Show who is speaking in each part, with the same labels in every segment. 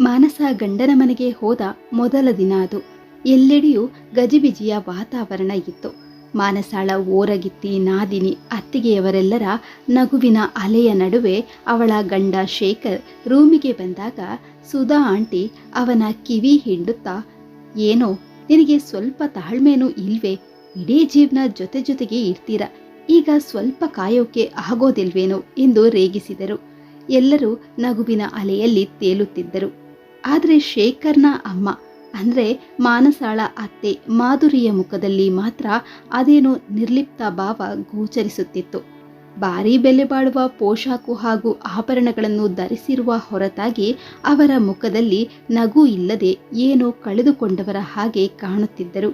Speaker 1: ಮಾನಸ ಗಂಡನ ಮನೆಗೆ ಹೋದ ಮೊದಲ ದಿನ ಅದು. ಎಲ್ಲೆಡೆಯೂ ಗಜಿಬಿಜಿಯ ವಾತಾವರಣ ಇತ್ತು. ಮಾನಸಾಳ ಓರಗಿತ್ತಿ ನಾದಿನಿ ಅತ್ತಿಗೆಯವರೆಲ್ಲರ ನಗುವಿನ ಅಲೆಯ ನಡುವೆ ಅವಳ ಗಂಡ ಶೇಖರ್ ರೂಮಿಗೆ ಬಂದಾಗ ಸುಧಾ ಆಂಟಿ ಅವನ ಕಿವಿ ಹಿಂಡುತ್ತಾ, ಏನೋ, ನಿನಗೆ ಸ್ವಲ್ಪ ತಾಳ್ಮೆನೂ ಇಲ್ವೇ? ಇಡೀ ಜೀವನ ಜೊತೆ ಜೊತೆಗೆ ಇರ್ತೀರ. ಈಗ ಸ್ವಲ್ಪ ಕಾಯೋಕೆ ಆಗೋದಿಲ್ವೇನೋ? ಎಂದು ರೇಗಿಸಿದರು. ಎಲ್ಲರೂ ನಗುವಿನ ಅಲೆಯಲ್ಲಿ ತೇಲುತ್ತಿದ್ದರು. ಆದರೆ ಶೇಖರ್ನ ಅಮ್ಮ, ಅಂದ್ರೆ ಮಾನಸಾಳ ಅತ್ತೆ ಮಾಧುರಿಯ ಮುಖದಲ್ಲಿ ಮಾತ್ರ ಅದೇನೋ ನಿರ್ಲಿಪ್ತ ಭಾವ ಗೋಚರಿಸುತ್ತಿತ್ತು. ಭಾರೀ ಬೆಲೆ ಬಾಳುವ ಪೋಷಾಕು ಹಾಗೂ ಆಭರಣಗಳನ್ನು ಧರಿಸಿರುವ ಹೊರತಾಗಿ ಅವರ ಮುಖದಲ್ಲಿ ನಗು ಇಲ್ಲದೆ ಏನೋ ಕಳೆದುಕೊಂಡವರ ಹಾಗೆ ಕಾಣುತ್ತಿದ್ದರು.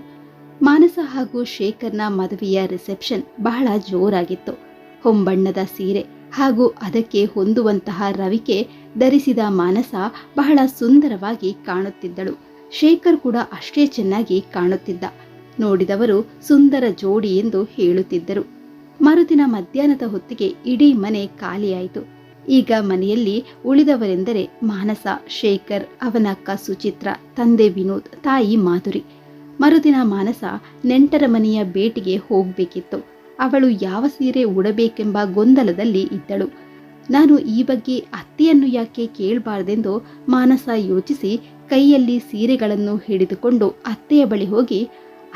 Speaker 1: ಮಾನಸ ಹಾಗೂ ಶೇಖರ್ನ ಮದುವೆಯ ರಿಸೆಪ್ಷನ್ ಬಹಳ ಜೋರಾಗಿತ್ತು. ಹೊಂಬಣ್ಣದ ಸೀರೆ ಹಾಗೂ ಅದಕ್ಕೆ ಹೊಂದುವಂತಹ ರವಿಕೆ ಧರಿಸಿದ ಮಾನಸ ಬಹಳ ಸುಂದರವಾಗಿ ಕಾಣುತ್ತಿದ್ದಳು. ಶೇಖರ್ ಕೂಡ ಅಷ್ಟೇ ಚೆನ್ನಾಗಿ ಕಾಣುತ್ತಿದ್ದ. ನೋಡಿದವರು ಸುಂದರ ಜೋಡಿ ಎಂದು ಹೇಳುತ್ತಿದ್ದರು. ಮರುದಿನ ಮಧ್ಯಾಹ್ನದ ಹೊತ್ತಿಗೆ ಇಡೀ ಮನೆ ಖಾಲಿಯಾಯಿತು. ಈಗ ಮನೆಯಲ್ಲಿ ಉಳಿದವರೆಂದರೆ ಮಾನಸ, ಶೇಖರ್, ಅವನ ಅಕ್ಕ ಸುಚಿತ್ರ ತಂದೆ ವಿನೋದ್, ತಾಯಿ ಮಾಧುರಿ. ಮರುದಿನ ಮಾನಸ ನೆಂಟರ ಮನೆಯ ಭೇಟಿಗೆ ಹೋಗಬೇಕಿತ್ತು. ಅವಳು ಯಾವ ಸೀರೆ ಉಡಬೇಕೆಂಬ ಗೊಂದಲದಲ್ಲಿ ಇದ್ದಳು. ನಾನು ಈ ಬಗ್ಗೆ ಅತ್ತೆಯನ್ನು ಯಾಕೆ ಕೇಳಬಾರ್ದೆಂದು ಮಾನಸ ಯೋಚಿಸಿ ಕೈಯಲ್ಲಿ ಸೀರೆಗಳನ್ನು ಹಿಡಿದುಕೊಂಡು ಅತ್ತೆಯ ಬಳಿ ಹೋಗಿ,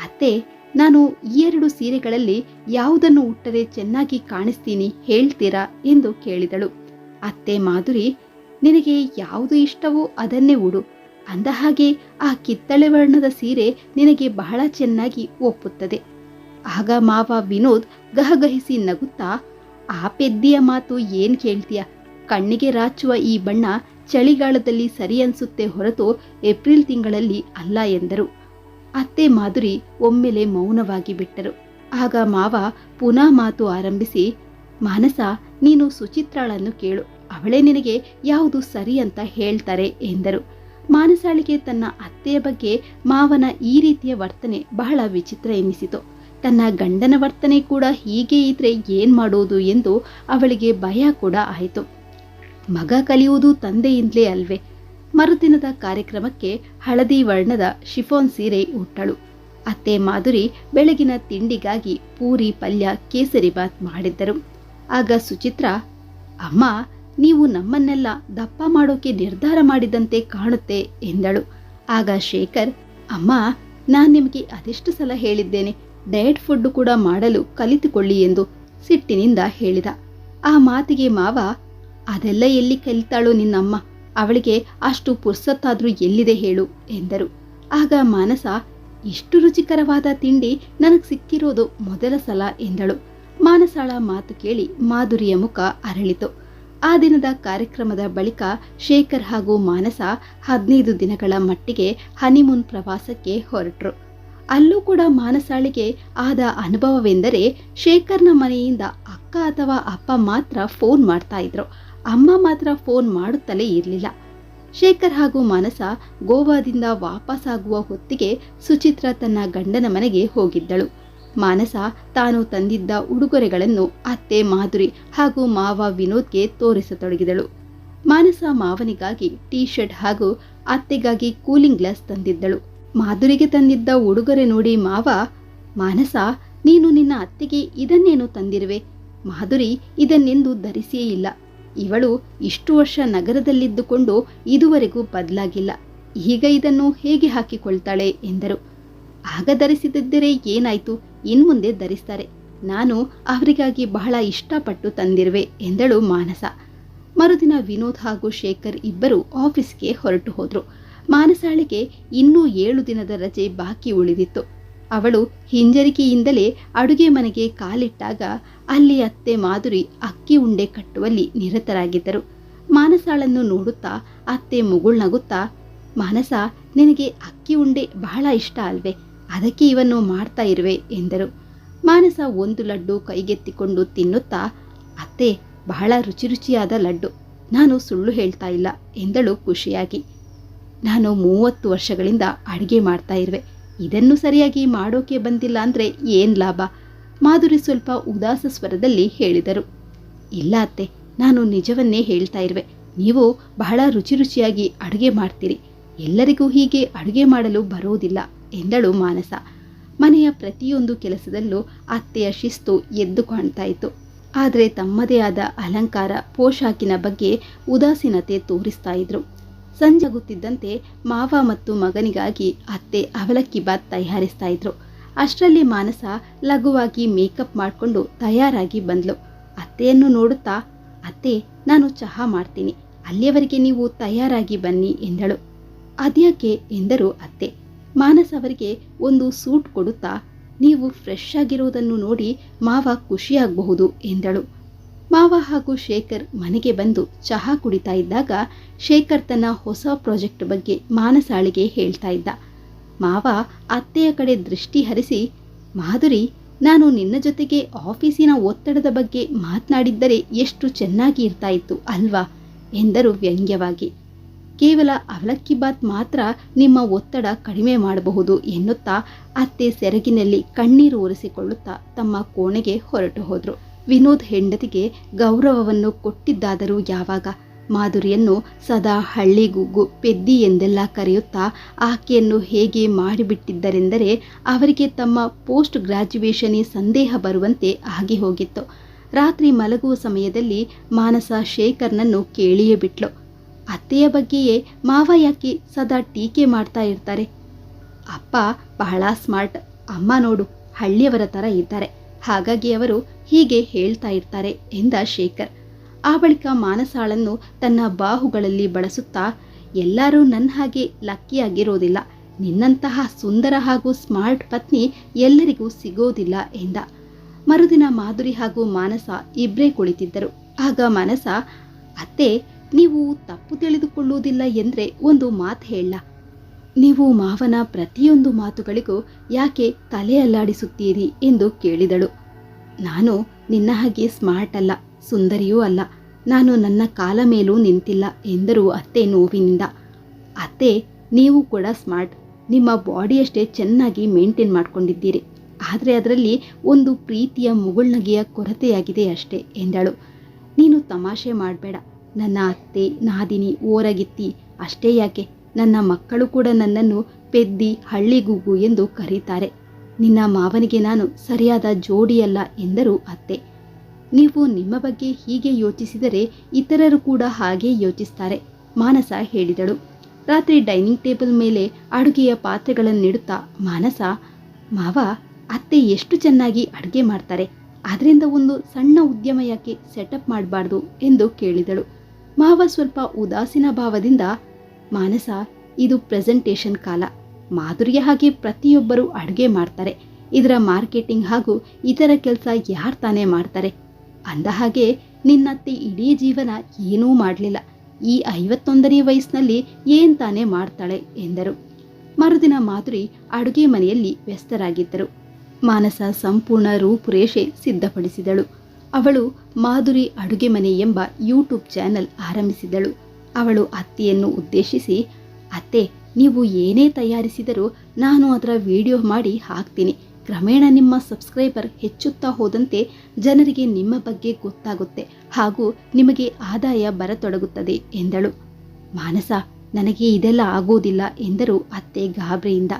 Speaker 1: ಅತ್ತೆ, ನಾನು ಈ ಎರಡು ಸೀರೆಗಳಲ್ಲಿ ಯಾವುದನ್ನು ಉಟ್ಟರೆ ಚೆನ್ನಾಗಿ ಕಾಣಿಸ್ತೀನಿ ಹೇಳ್ತೀರಾ? ಎಂದು ಕೇಳಿದಳು. ಅತ್ತೆ ಮಾಧುರಿ, ನಿನಗೆ ಯಾವುದು ಇಷ್ಟವೋ ಅದನ್ನೇ ಉಡು. ಅಂದ ಹಾಗೆ ಆ ಕಿತ್ತಳೆ ವರ್ಣದ ಸೀರೆ ನಿನಗೆ ಬಹಳ ಚೆನ್ನಾಗಿ ಒಪ್ಪುತ್ತದೆ. ಆಗ ಮಾವ ವಿನೋದ್ ಗಹಗಹಿಸಿ ನಗುತ್ತಾ ಆ ಪೆದ್ದಿಯ ಮಾತು ಏನ್ ಕೇಳ್ತೀಯ? ಕಣ್ಣಿಗೆ ರಾಚುವ ಈ ಬಣ್ಣ ಚಳಿಗಾಲದಲ್ಲಿ ಸರಿ ಅನ್ಸುತ್ತೆ ಹೊರತು ಏಪ್ರಿಲ್ ತಿಂಗಳಲ್ಲಿ ಅಲ್ಲ ಎಂದರು. ಅತ್ತೆ ಮಾಧುರಿ ಒಮ್ಮೆಲೆ ಮೌನವಾಗಿ ಬಿಟ್ಟರು. ಆಗ ಮಾವ ಪುನಃ ಮಾತು ಆರಂಭಿಸಿ, ಮಾನಸ, ನೀನು ಸುಚಿತ್ರಾಳನ್ನು ಕೇಳು. ಅವಳೇ ನಿನಗೆ ಯಾವುದು ಸರಿ ಅಂತ ಹೇಳ್ತಾರೆ ಎಂದರು. ಮಾನಸಾಳಿಗೆ ತನ್ನ ಅತ್ತೆಯ ಬಗ್ಗೆ ಮಾವನ ಈ ರೀತಿಯ ವರ್ತನೆ ಬಹಳ ವಿಚಿತ್ರ ಎನ್ನಿಸಿತು ತನ್ನ ಗಂಡನ ವರ್ತನೆ ಕೂಡ ಹೀಗೆ ಇದ್ರೆ ಏನ್ ಮಾಡೋದು ಎಂದು ಅವಳಿಗೆ ಭಯ ಕೂಡ ಆಯಿತು. ಮಗ ಕಲಿಯುವುದು ತಂದೆಯಿಂದಲೇ ಅಲ್ವೇ. ಮರುದಿನದ ಕಾರ್ಯಕ್ರಮಕ್ಕೆ ಹಳದಿ ವರ್ಣದ ಶಿಫಾನ್ ಸೀರೆ ಉಟ್ಟಳು. ಅತ್ತೆ ಮಾಧುರಿ ಬೆಳಗಿನ ತಿಂಡಿಗಾಗಿ ಪೂರಿ, ಪಲ್ಯ, ಕೇಸರಿ ಬಾತ್ ಮಾಡಿದ್ದರು. ಆಗ ಸುಚಿತ್ರ, ಅಮ್ಮ, ನೀವು ನಮ್ಮನ್ನೆಲ್ಲ ದಪ್ಪ ಮಾಡೋಕೆ ನಿರ್ಧಾರ ಮಾಡಿದಂತೆ ಕಾಣುತ್ತೆ ಎಂದಳು. ಆಗ ಶೇಖರ್, ಅಮ್ಮ, ನಾನು ನಿಮಗೆ ಅದೆಷ್ಟು ಸಲ ಹೇಳಿದ್ದೇನೆ. ಡಯಟ್ ಫುಡ್ ಕೂಡ ಮಾಡಲು ಕಲಿತುಕೊಳ್ಳಿ ಎಂದು ಸಿಟ್ಟಿನಿಂದ ಹೇಳಿದ. ಆ ಮಾತಿಗೆ ಮಾವ, ಅದೆಲ್ಲ ಎಲ್ಲಿ ಕಲಿತಾಳೋ ನಿನ್ನಮ್ಮ? ಅವಳಿಗೆ ಅಷ್ಟು ಪುರ್ಸತ್ತಾದ್ರೂ ಎಲ್ಲಿದೆ ಹೇಳು, ಎಂದರು. ಆಗ ಮಾನಸ, ಇಷ್ಟು ರುಚಿಕರವಾದ ತಿಂಡಿ ನನಗೆ ಸಿಕ್ಕಿರೋದು ಮೊದಲ ಸಲ, ಎಂದಳು. ಮಾನಸಾಳ ಮಾತು ಕೇಳಿ ಮಾಧುರಿಯ ಮುಖ ಅರಳಿತು. ಆ ದಿನದ ಕಾರ್ಯಕ್ರಮದ ಬಳಿಕ ಶೇಖರ್ ಹಾಗೂ ಮಾನಸ ಹದಿನೈದು ದಿನಗಳ ಮಟ್ಟಿಗೆ ಹನಿಮೂನ್ ಪ್ರವಾಸಕ್ಕೆ ಹೊರಟರು. ಅಲ್ಲೂ ಕೂಡ ಮಾನಸಾಳಿಗೆ ಆದ ಅನುಭವವೆಂದರೆ ಶೇಖರ್ನ ಮನೆಯಿಂದ ಅಕ್ಕ ಅಥವಾ ಅಪ್ಪ ಮಾತ್ರ ಫೋನ್ ಮಾಡ್ತಾ ಇದ್ರು. ಅಮ್ಮ ಮಾತ್ರ ಫೋನ್ ಮಾಡುತ್ತಲೇ ಇರಲಿಲ್ಲ. ಶೇಖರ್ ಹಾಗೂ ಮಾನಸ ಗೋವಾದಿಂದ ವಾಪಸ್ಸಾಗುವ ಹೊತ್ತಿಗೆ ಸುಚಿತ್ರ ತನ್ನ ಗಂಡನ ಮನೆಗೆ ಹೋಗಿದ್ದಳು. ಮಾನಸ ತಾನು ತಂದಿದ್ದ ಉಡುಗೊರೆಗಳನ್ನು ಅತ್ತೆ ಮಾಧುರಿ ಹಾಗೂ ಮಾವ ವಿನೋದ್ಗೆ ತೋರಿಸತೊಡಗಿದಳು. ಮಾನಸ ಮಾವನಿಗಾಗಿ ಟೀ ಶರ್ಟ್ ಹಾಗೂ ಅತ್ತೆಗಾಗಿ ಕೂಲಿಂಗ್ ಗ್ಲಾಸ್ ತಂದಿದ್ದಳು. ಮಾಧುರಿಗೆ ತಂದಿದ್ದ ಉಡುಗೊರೆ ನೋಡಿ ಮಾವ, ಮಾನಸ, ನೀನು ನಿನ್ನ ಅತ್ತೆಗೆ ಇದನ್ನೇನು ತಂದಿರುವೆ? ಮಾಧುರಿ ಇದನ್ನೆಂದು ಧರಿಸಿಯೇ ಇಲ್ಲ. ಇವಳು ಇಷ್ಟು ವರ್ಷ ನಗರದಲ್ಲಿದ್ದುಕೊಂಡು ಇದುವರೆಗೂ ಬದಲಾಗಿಲ್ಲ. ಈಗ ಇದನ್ನು ಹೇಗೆ ಹಾಕಿಕೊಳ್ತಾಳೆ? ಎಂದರು. ಆಗ ಧರಿಸಿದ್ದರೆ ಏನಾಯ್ತು? ಇನ್ಮುಂದೆ ಧರಿಸ್ತಾರೆ. ನಾನು ಅವರಿಗಾಗಿ ಬಹಳ ಇಷ್ಟಪಟ್ಟು ತಂದಿರುವೆ, ಎಂದಳು ಮಾನಸ. ಮರುದಿನ ವಿನೋದ್ ಹಾಗೂ ಶೇಖರ್ ಇಬ್ಬರು ಆಫೀಸ್ಗೆ ಹೊರಟು ಹೋದ್ರು. ಮಾನಸಾಳಿಗೆ ಇನ್ನೂ ಏಳು ದಿನದ ರಜೆ ಬಾಕಿ ಉಳಿದಿತ್ತು. ಅವಳು ಹಿಂಜರಿಕೆಯಿಂದಲೇ ಅಡುಗೆ ಮನೆಗೆ ಕಾಲಿಟ್ಟಾಗ ಅಲ್ಲಿ ಅತ್ತೆ ಮಾಧುರಿ ಅಕ್ಕಿ ಉಂಡೆ ಕಟ್ಟುವಲ್ಲಿ ನಿರತರಾಗಿದ್ದರು. ಮಾನಸಾಳನ್ನು ನೋಡುತ್ತಾ ಅತ್ತೆ ಮುಗುಳ್ನಗುತ್ತಾ, ಮಾನಸ, ನಿನಗೆ ಅಕ್ಕಿ ಉಂಡೆ ಬಹಳ ಇಷ್ಟ ಅಲ್ವೇ? ಅದಕ್ಕೆ ಇವನ್ನು ಮಾಡ್ತಾ ಇರುವೆ, ಎಂದರು. ಮಾನಸ ಒಂದು ಲಡ್ಡು ಕೈಗೆತ್ತಿಕೊಂಡು ತಿನ್ನುತ್ತಾ, ಅತ್ತೆ, ಬಹಳ ರುಚಿ ರುಚಿಯಾದ ಲಡ್ಡು, ನಾನು ಸುಳ್ಳು ಹೇಳ್ತಾ ಇಲ್ಲ, ಎಂದಳು ಖುಷಿಯಾಗಿ. ನಾನು ಮೂವತ್ತು ವರ್ಷಗಳಿಂದ ಅಡುಗೆ ಮಾಡ್ತಾ ಇರುವೆ. ಇದನ್ನು ಸರಿಯಾಗಿ ಮಾಡೋಕೆ ಬಂದಿಲ್ಲ ಅಂದರೆ ಏನು ಲಾಭ? ಮಾಧುರಿ ಸ್ವಲ್ಪ ಉದಾಸ ಸ್ವರದಲ್ಲಿ ಹೇಳಿದರು. ಇಲ್ಲ ಅತ್ತೆ, ನಾನು ನಿಜವನ್ನೇ ಹೇಳ್ತಾ ಇರುವೆ. ನೀವು ಬಹಳ ರುಚಿ ರುಚಿಯಾಗಿ ಅಡುಗೆ ಮಾಡ್ತೀರಿ. ಎಲ್ಲರಿಗೂ ಹೀಗೆ ಅಡುಗೆ ಮಾಡಲು ಬರುವುದಿಲ್ಲ ಎಂದಳು ಮಾನಸ. ಮನೆಯ ಪ್ರತಿಯೊಂದು ಕೆಲಸದಲ್ಲೂ ಅತ್ತೆಯ ಶಿಸ್ತು ಎದ್ದು ಕಾಣ್ತಾ ಇತ್ತು. ಆದರೆ ತಮ್ಮದೇ ಆದ ಅಲಂಕಾರ ಪೋಷಾಕಿನ ಬಗ್ಗೆ ಉದಾಸೀನತೆ ತೋರಿಸ್ತಾ ಇದ್ರು. ಸಂಜಾಗುತ್ತಿದ್ದಂತೆ ಮಾವ ಮತ್ತು ಮಗನಿಗಾಗಿ ಅತ್ತೆ ಅವಲಕ್ಕಿ ಬಾತ್ ತಯಾರಿಸ್ತಾ ಇದ್ರು. ಅಷ್ಟರಲ್ಲಿ ಮಾನಸ ಲಘುವಾಗಿ ಮೇಕಪ್ ಮಾಡಿಕೊಂಡು ತಯಾರಾಗಿ ಬಂದ್ಲು. ಅತ್ತೆಯನ್ನು ನೋಡುತ್ತಾ, ಅತ್ತೆ, ನಾನು ಚಹಾ ಮಾಡ್ತೀನಿ. ಅಲ್ಲಿಯವರೆಗೆ ನೀವು ತಯಾರಾಗಿ ಬನ್ನಿ ಎಂದಳು. ಅದ್ಯಾಕೆ? ಎಂದರು ಅತ್ತೆ. ಮಾನಸ ಅವರಿಗೆ ಒಂದು ಸೂಟ್ ಕೊಡುತ್ತಾ, ನೀವು ಫ್ರೆಶ್ ಆಗಿರುವುದನ್ನು ನೋಡಿ ಮಾವ ಖುಷಿಯಾಗಬಹುದು ಎಂದಳು. ಮಾವ ಹಾಗೂ ಶೇಖರ್ ಮನೆಗೆ ಬಂದು ಚಹಾ ಕುಡಿತಾ ಇದ್ದಾಗ ಶೇಖರ್ ತನ್ನ ಹೊಸ ಪ್ರಾಜೆಕ್ಟ್ ಬಗ್ಗೆ ಮಾನಸಾಳಿಗೆ ಹೇಳ್ತಾ ಇದ್ದ. ಮಾವ ಅತ್ತೆಯ ಕಡೆ ದೃಷ್ಟಿ ಹರಿಸಿ, ಮಾಧುರಿ, ನಾನು ನಿನ್ನ ಜೊತೆಗೆ ಆಫೀಸಿನ ಒತ್ತಡದ ಬಗ್ಗೆ ಮಾತನಾಡಿದ್ದರೆ ಎಷ್ಟು ಚೆನ್ನಾಗಿ ಇರ್ತಾ ಇತ್ತು ಅಲ್ವಾ? ಎಂದರು ವ್ಯಂಗ್ಯವಾಗಿ. ಕೇವಲ ಅವಲಕ್ಕಿ ಬಾತ್ ಮಾತ್ರ ನಿಮ್ಮ ಒತ್ತಡ ಕಡಿಮೆ ಮಾಡಬಹುದು ಎನ್ನುತ್ತಾ ಅತ್ತೆ ಸೆರಗಿನಲ್ಲಿ ಕಣ್ಣೀರು ಒರೆಸಿಕೊಳ್ಳುತ್ತಾ ತಮ್ಮ ಕೋಣೆಗೆ ಹೊರಟು ಹೋದ್ರು. ವಿನೋದ್ ಹೆಂಡತಿಗೆ ಗೌರವವನ್ನು ಕೊಟ್ಟಿದ್ದಾದರೂ ಯಾವಾಗ? ಮಾಧುರಿಯನ್ನು ಸದಾ ಹಳ್ಳಿಗೂಗು ಪೆದ್ದಿ ಎಂದೆಲ್ಲ ಕರೆಯುತ್ತಾ ಆಕೆಯನ್ನು ಹೇಗೆ ಮಾಡಿಬಿಟ್ಟಿದ್ದರೆಂದರೆ ಅವರಿಗೆ ತಮ್ಮ ಪೋಸ್ಟ್ ಗ್ರಾಜ್ಯುವೇಷನಿ ಸಂದೇಹ ಬರುವಂತೆ ಆಗಿ ಹೋಗಿತ್ತು. ರಾತ್ರಿ ಮಲಗುವ ಸಮಯದಲ್ಲಿ ಮಾನಸ ಶೇಖರ್ನನ್ನು ಕೇಳಿಯೇ ಬಿಟ್ಲು. ಅತ್ತೆಯ ಬಗ್ಗೆಯೇ ಮಾವ ಯಾಕೆ ಸದಾ ಟೀಕೆ ಮಾಡ್ತಾ ಇರ್ತಾರೆ? ಅಪ್ಪ ಬಹಳ ಸ್ಮಾರ್ಟ್. ಅಮ್ಮ ನೋಡು, ಹಳ್ಳಿಯವರ ಥರ ಇದ್ದಾರೆ. ಹಾಗಾಗಿ ಅವರು ಹೀಗೆ ಹೇಳ್ತಾ ಇರ್ತಾರೆ ಎಂದ ಶೇಖರ್. ಆ ಬಳಿಕ ಮಾನಸಾಳನ್ನು ತನ್ನ ಬಾಹುಗಳಲ್ಲಿ ಬಳಸುತ್ತಾ, ಎಲ್ಲರೂ ನನ್ನ ಹಾಗೆ ಲಕ್ಕಿಯಾಗಿರೋದಿಲ್ಲ, ನಿನ್ನಂತಹ ಸುಂದರ ಹಾಗೂ ಸ್ಮಾರ್ಟ್ ಪತ್ನಿ ಎಲ್ಲರಿಗೂ ಸಿಗೋದಿಲ್ಲ ಎಂದ. ಮರುದಿನ ಮಾಧುರಿ ಹಾಗೂ ಮಾನಸ ಇಬ್ಬರೇ ಕುಳಿತಿದ್ದರು. ಆಗ ಮಾನಸ, ಅತ್ತೆ, ನೀವು ತಪ್ಪು ತಿಳಿದುಕೊಳ್ಳುವುದಿಲ್ಲ ಎಂದರೆ ಒಂದು ಮಾತು ಹೇಳ. ನೀವು ಮಾವನ ಪ್ರತಿಯೊಂದು ಮಾತುಗಳಿಗೂ ಯಾಕೆ ತಲೆ ಅಲ್ಲಾಡಿಸುತ್ತೀರಿ ಎಂದು ಕೇಳಿದಳು. ನಾನು ನಿನ್ನ ಹಾಗೆ ಸ್ಮಾರ್ಟ್ ಅಲ್ಲ, ಸುಂದರಿಯೂ ಅಲ್ಲ. ನಾನು ನನ್ನ ಕಾಲ ಮೇಲೂ ನಿಂತಿಲ್ಲ ಎಂದರು ಅತ್ತೆ ನೋವಿನಿಂದ. ಅತ್ತೆ, ನೀವು ಕೂಡ ಸ್ಮಾರ್ಟ್. ನಿಮ್ಮ ಬಾಡಿಯಷ್ಟೇ ಚೆನ್ನಾಗಿ ಮೇಂಟೈನ್ ಮಾಡ್ಕೊಂಡಿದ್ದೀರಿ. ಆದರೆ ಅದರಲ್ಲಿ ಒಂದು ಪ್ರೀತಿಯ ಮುಗುಳ್ನಗೆಯ ಕೊರತೆಯಾಗಿದೆ ಅಷ್ಟೇ ಎಂದಳು. ನೀನು ತಮಾಷೆ ಮಾಡಬೇಡ. ನನ್ನ ಅತ್ತೆ ನಾದಿನಿ ಓರಗಿತ್ತಿ, ಅಷ್ಟೇ ಯಾಕೆ? ನನ್ನ ಮಕ್ಕಳು ಕೂಡ ನನ್ನನ್ನು ಪೆದ್ದಿ ಹಳ್ಳಿಗೂಗು ಎಂದು ಕರೀತಾರೆ. ನಿನ್ನ ಮಾವನಿಗೆ ನಾನು ಸರಿಯಾದ ಜೋಡಿಯಲ್ಲ ಎಂದರು ಅತ್ತೆ. ನೀವು ನಿಮ್ಮ ಬಗ್ಗೆ ಹೀಗೆ ಯೋಚಿಸಿದರೆ ಇತರರು ಕೂಡ ಹಾಗೆ ಯೋಚಿಸ್ತಾರೆ, ಮಾನಸ ಹೇಳಿದಳು. ರಾತ್ರಿ ಡೈನಿಂಗ್ ಟೇಬಲ್ ಮೇಲೆ ಅಡುಗೆಯ ಪಾತ್ರೆಗಳನ್ನಿಡುತ್ತಾ ಮಾನಸ, ಮಾವ, ಅತ್ತೆ ಎಷ್ಟು ಚೆನ್ನಾಗಿ ಅಡುಗೆ ಮಾಡ್ತಾರೆ. ಅದರಿಂದ ಒಂದು ಸಣ್ಣ ಉದ್ಯಮ ಯಾಕೆ ಸೆಟಪ್ ಮಾಡಬಾರ್ದು? ಎಂದು ಕೇಳಿದಳು. ಮಾವ ಸ್ವಲ್ಪ ಉದಾಸೀನ ಭಾವದಿಂದ ಮಾನಸ, ಇದು ಪ್ರೆಸೆಂಟೇಷನ್ ಕಾಲ. ಮಾಧುರ್ಯ ಹಾಗೆ ಪ್ರತಿಯೊಬ್ಬರು ಅಡುಗೆ ಮಾಡ್ತಾರೆ. ಇದರ ಮಾರ್ಕೆಟಿಂಗ್ ಹಾಗೂ ಇತರ ಕೆಲಸ ಯಾರು ತಾನೇ ಮಾಡ್ತಾರೆ? ಅಂದ ಹಾಗೆ ನಿನ್ನತ್ತೆ ಇಡೀ ಜೀವನ ಏನೂ ಮಾಡಲಿಲ್ಲ. ಈ ಐವತ್ತೊಂದನೇ ವಯಸ್ಸಿನಲ್ಲಿ ಏನ್ ತಾನೇ ಮಾಡ್ತಾಳೆ ಎಂದರು. ಮರುದಿನ ಮಾಧುರಿ ಅಡುಗೆ ಮನೆಯಲ್ಲಿ ವ್ಯಸ್ತರಾಗಿದ್ದರು. ಮಾನಸ ಸಂಪೂರ್ಣ ರೂಪುರೇಷೆ ಸಿದ್ಧಪಡಿಸಿದಳು. ಅವಳು ಮಾಧುರಿ ಅಡುಗೆ ಮನೆ ಎಂಬ ಯೂಟ್ಯೂಬ್ ಚಾನೆಲ್ ಆರಂಭಿಸಿದಳು. ಅವಳು ಅತ್ತೆಯನ್ನು ಉದ್ದೇಶಿಸಿ, ಅತ್ತೆ, ನೀವು ಏನೇ ತಯಾರಿಸಿದರೂ ನಾನು ಅದರ ವಿಡಿಯೋ ಮಾಡಿ ಹಾಕ್ತೀನಿ. ಕ್ರಮೇಣ ನಿಮ್ಮ ಸಬ್ಸ್ಕ್ರೈಬರ್ ಹೆಚ್ಚುತ್ತಾ ಹೋದಂತೆ ಜನರಿಗೆ ನಿಮ್ಮ ಬಗ್ಗೆ ಗೊತ್ತಾಗುತ್ತೆ ಹಾಗೂ ನಿಮಗೆ ಆದಾಯ ಬರತೊಡಗುತ್ತದೆ, ಎಂದಳು. ಮಾನಸ, ನನಗೆ ಇದೆಲ್ಲ ಆಗುವುದಿಲ್ಲ ಎಂದರು ಅತ್ತೆ ಗಾಬರಿಯಿಂದ.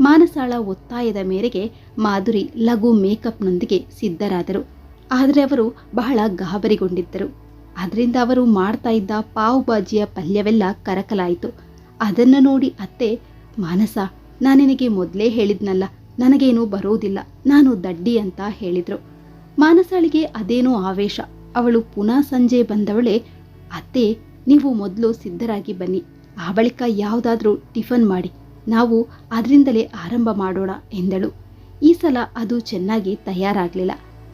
Speaker 1: ಮಾನಸಾಳ ಒತ್ತಾಯದ ಮೇರೆಗೆ ಮಾಧುರಿ ಲಘು ಮೇಕಪ್ನೊಂದಿಗೆ ಸಿದ್ಧರಾದರು. ಆದರೆ ಅವರು ಬಹಳ ಗಾಬರಿಗೊಂಡಿದ್ದರು. ಅದರಿಂದ ಅವರು ಮಾಡ್ತಾ ಇದ್ದ ಪಾವ್ ಬಾಜಿಯ ಪಲ್ಯವೆಲ್ಲ ಕರಕಲಾಯಿತು. ಅದನ್ನು ನೋಡಿ ಅತ್ತೆ, ಮಾನಸ, ನಾನು ನಿನಗೆ ಮೊದಲೇ ಹೇಳಿದ್ನಲ್ಲ, ನನಗೇನು ಬರೋದಿಲ್ಲ, ನಾನು ದಡ್ಡಿ ಅಂತ ಹೇಳಿದ್ರು. ಮಾನಸಾಳಿಗೆ ಅದೇನೋ ಆವೇಶ. ಅವಳು ಪುನಃ ಸಂಜೆ ಬಂದವಳೆ, ಅತ್ತೆ, ನೀವು ಮೊದಲು ಸಿದ್ಧರಾಗಿ ಬನ್ನಿ, ಆ ಬಳಿಕ ಯಾವುದಾದ್ರೂ ಟಿಫನ್ ಮಾಡಿ, ನಾವು ಅದರಿಂದಲೇ ಆರಂಭ ಮಾಡೋಣ ಎಂದಳು. ಈ ಸಲ ಅದು ಚೆನ್ನಾಗಿ ತಯಾರಾಗಲಿಲ್ಲ.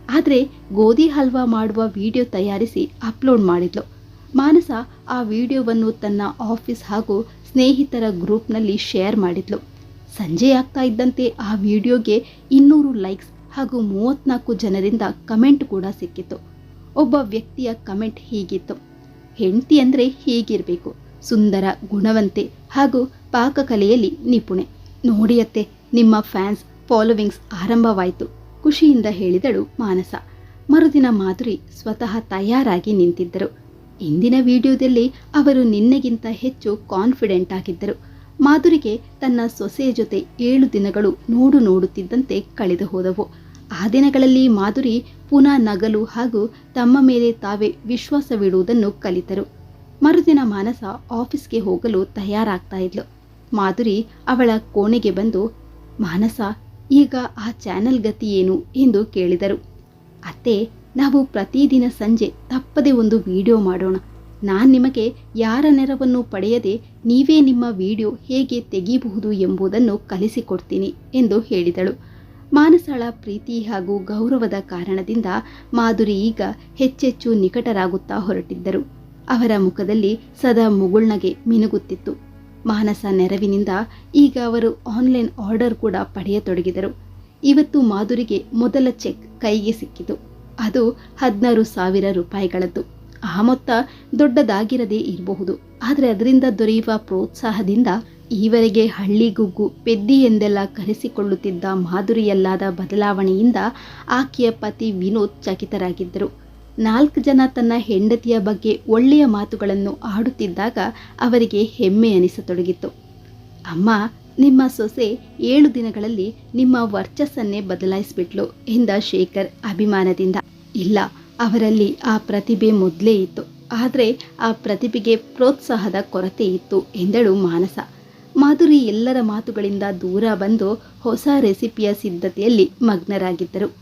Speaker 1: ಆದರೆ ಗೋಧಿ ಹಲ್ವಾ ಮಾಡುವ ವಿಡಿಯೋ ತಯಾರಿಸಿ ಅಪ್ಲೋಡ್ ಮಾಡಿದ್ಲು. ಮಾನಸ ಆ ವಿಡಿಯೋವನ್ನು ತನ್ನ ಆಫೀಸ್ ಹಾಗೂ ಸ್ನೇಹಿತರ ಗ್ರೂಪ್ನಲ್ಲಿ ಶೇರ್ ಮಾಡಿದ್ಲು. ಸಂಜೆ ಆಗ್ತಾ ಇದ್ದಂತೆ ಆ ವಿಡಿಯೋಗೆ ಇನ್ನೂರು ಲೈಕ್ಸ್ ಹಾಗೂ ಮೂವತ್ನಾಲ್ಕು ಜನರಿಂದ ಕಮೆಂಟ್ ಕೂಡ ಸಿಕ್ಕಿತು ಒಬ್ಬ ವ್ಯಕ್ತಿಯ ಕಮೆಂಟ್ ಹೀಗಿತ್ತು. ಹೆಂಡತಿ ಅಂದರೆ ಹೀಗಿರಬೇಕು. ಸುಂದರ, ಗುಣವಂತೆ ಹಾಗೂ ಪಾಕಕಲೆಯಲ್ಲಿ ನಿಪುಣೆ. ನೋಡಿಯತ್ತೆ ನಿಮ್ಮ ಫ್ಯಾನ್ಸ್, ಫಾಲೋವಿಂಗ್ಸ್ ಆರಂಭವಾಯಿತು. ಖುಷಿಯಿಂದ ಹೇಳಿದಳು ಮಾನಸ. ಮರುದಿನ ಮಾಧುರಿ ಸ್ವತಃ ತಯಾರಾಗಿ ನಿಂತಿದ್ದರು. ಇಂದಿನ ವಿಡಿಯೋದಲ್ಲಿ ಅವರು ನಿನ್ನೆಗಿಂತ ಹೆಚ್ಚು ಕಾನ್ಫಿಡೆಂಟ್ ಆಗಿದ್ದರು. ಮಾಧುರಿಗೆ ತನ್ನ ಸೊಸೆಯ ಜೊತೆ ಏಳು ದಿನಗಳು ನೋಡು ನೋಡುತ್ತಿದ್ದಂತೆ ಕಳೆದು ಹೋದವು. ಆ ದಿನಗಳಲ್ಲಿ ಮಾಧುರಿ ಪುನಃ ನಗಲು ಹಾಗೂ ತಮ್ಮ ಮೇಲೆ ತಾವೇ ವಿಶ್ವಾಸವಿಡುವುದನ್ನು ಕಲಿತರು. ಮರುದಿನ ಮಾನಸ ಆಫೀಸ್ಗೆ ಹೋಗಲು ತಯಾರಾಗ್ತಾ ಇದ್ಲು. ಮಾಧುರಿ ಅವಳ ಕೋಣೆಗೆ ಬಂದು, ಮಾನಸ ಈಗ ಆ ಚಾನೆಲ್ ಗತಿ ಏನು ಎಂದು ಕೇಳಿದರು. ಅತ್ತೆ, ನಾವು ಪ್ರತಿದಿನ ಸಂಜೆ ತಪ್ಪದೆ ಒಂದು ವಿಡಿಯೋ ಮಾಡೋಣ. ನಾನು ನಿಮಗೆ ಯಾರ ನೆರವನ್ನು ಪಡೆಯದೆ ನೀವೇ ನಿಮ್ಮ ವಿಡಿಯೋ ಹೇಗೆ ತೆಗೆಯಬಹುದು ಎಂಬುದನ್ನು ಕಲಿಸಿಕೊಡ್ತೀನಿ ಎಂದು ಹೇಳಿದಳು. ಮಾನಸಳ ಪ್ರೀತಿ ಹಾಗೂ ಗೌರವದ ಕಾರಣದಿಂದ ಮಾಧುರಿ ಈಗ ಹೆಚ್ಚೆಚ್ಚು ನಿಕಟರಾಗುತ್ತಾ ಹೊರಟಿದ್ದರು. ಅವರ ಮುಖದಲ್ಲಿ ಸದಾ ಮುಗುಳ್ನಗೆ ಮಿನುಗುತ್ತಿತ್ತು. ಮಾನಸ ನೆರವಿನಿಂದ ಈಗ ಅವರು ಆನ್ಲೈನ್ ಆರ್ಡರ್ ಕೂಡ ಪಡೆಯತೊಡಗಿದರು. ಇವತ್ತು ಮಾಧುರಿಗೆ ಮೊದಲ ಚೆಕ್ ಕೈಗೆ ಸಿಕ್ಕಿತು. ಅದು ಹದಿನಾರು ಸಾವಿರ ರೂಪಾಯಿಗಳದ್ದು. ಆ ಮೊತ್ತ ದೊಡ್ಡದಾಗಿರದೇ ಇರಬಹುದು. ಆದರೆ ಅದರಿಂದ ದೊರೆಯುವ ಪ್ರೋತ್ಸಾಹದಿಂದ ಈವರೆಗೆ ಹಳ್ಳಿಗುಗ್ಗು ಪೆದ್ದಿ ಎಂದೆಲ್ಲ ಕರೆಸಿಕೊಳ್ಳುತ್ತಿದ್ದ ಮಾಧುರಿಯಲ್ಲಾದ ಬದಲಾವಣೆಯಿಂದ ಆಕೆಯ ಪತಿ ವಿನೋದ್ ಚಕಿತರಾಗಿದ್ದರು. ನಾಲ್ಕು ಜನ ತನ್ನ ಹೆಂಡತಿಯ ಬಗ್ಗೆ ಒಳ್ಳೆಯ ಮಾತುಗಳನ್ನು ಆಡುತ್ತಿದ್ದಾಗ ಅವರಿಗೆ ಹೆಮ್ಮೆ ಅನಿಸತೊಡಗಿತು. ಅಮ್ಮ, ನಿಮ್ಮ ಸೊಸೆ ಏಳು ದಿನಗಳಲ್ಲಿ ನಿಮ್ಮ ವರ್ಚಸ್ಸನ್ನೇ ಬದಲಾಯಿಸಿಬಿಟ್ಲು ಎಂದ ಶೇಖರ್ ಅಭಿಮಾನದಿಂದ. ಇಲ್ಲ, ಅವರಲ್ಲಿ ಆ ಪ್ರತಿಭೆ ಮೊದಲೇ ಇತ್ತು. ಆದರೆ ಆ ಪ್ರತಿಭೆಗೆ ಪ್ರೋತ್ಸಾಹದ ಕೊರತೆ ಇತ್ತು ಎಂದಳು ಮಾನಸ. ಮಾಧುರಿ ಎಲ್ಲರ ಮಾತುಗಳಿಂದ ದೂರ ಬಂದು ಹೊಸ ರೆಸಿಪಿಯ ಸಿದ್ಧತೆಯಲ್ಲಿ ಮಗ್ನರಾಗಿದ್ದರು.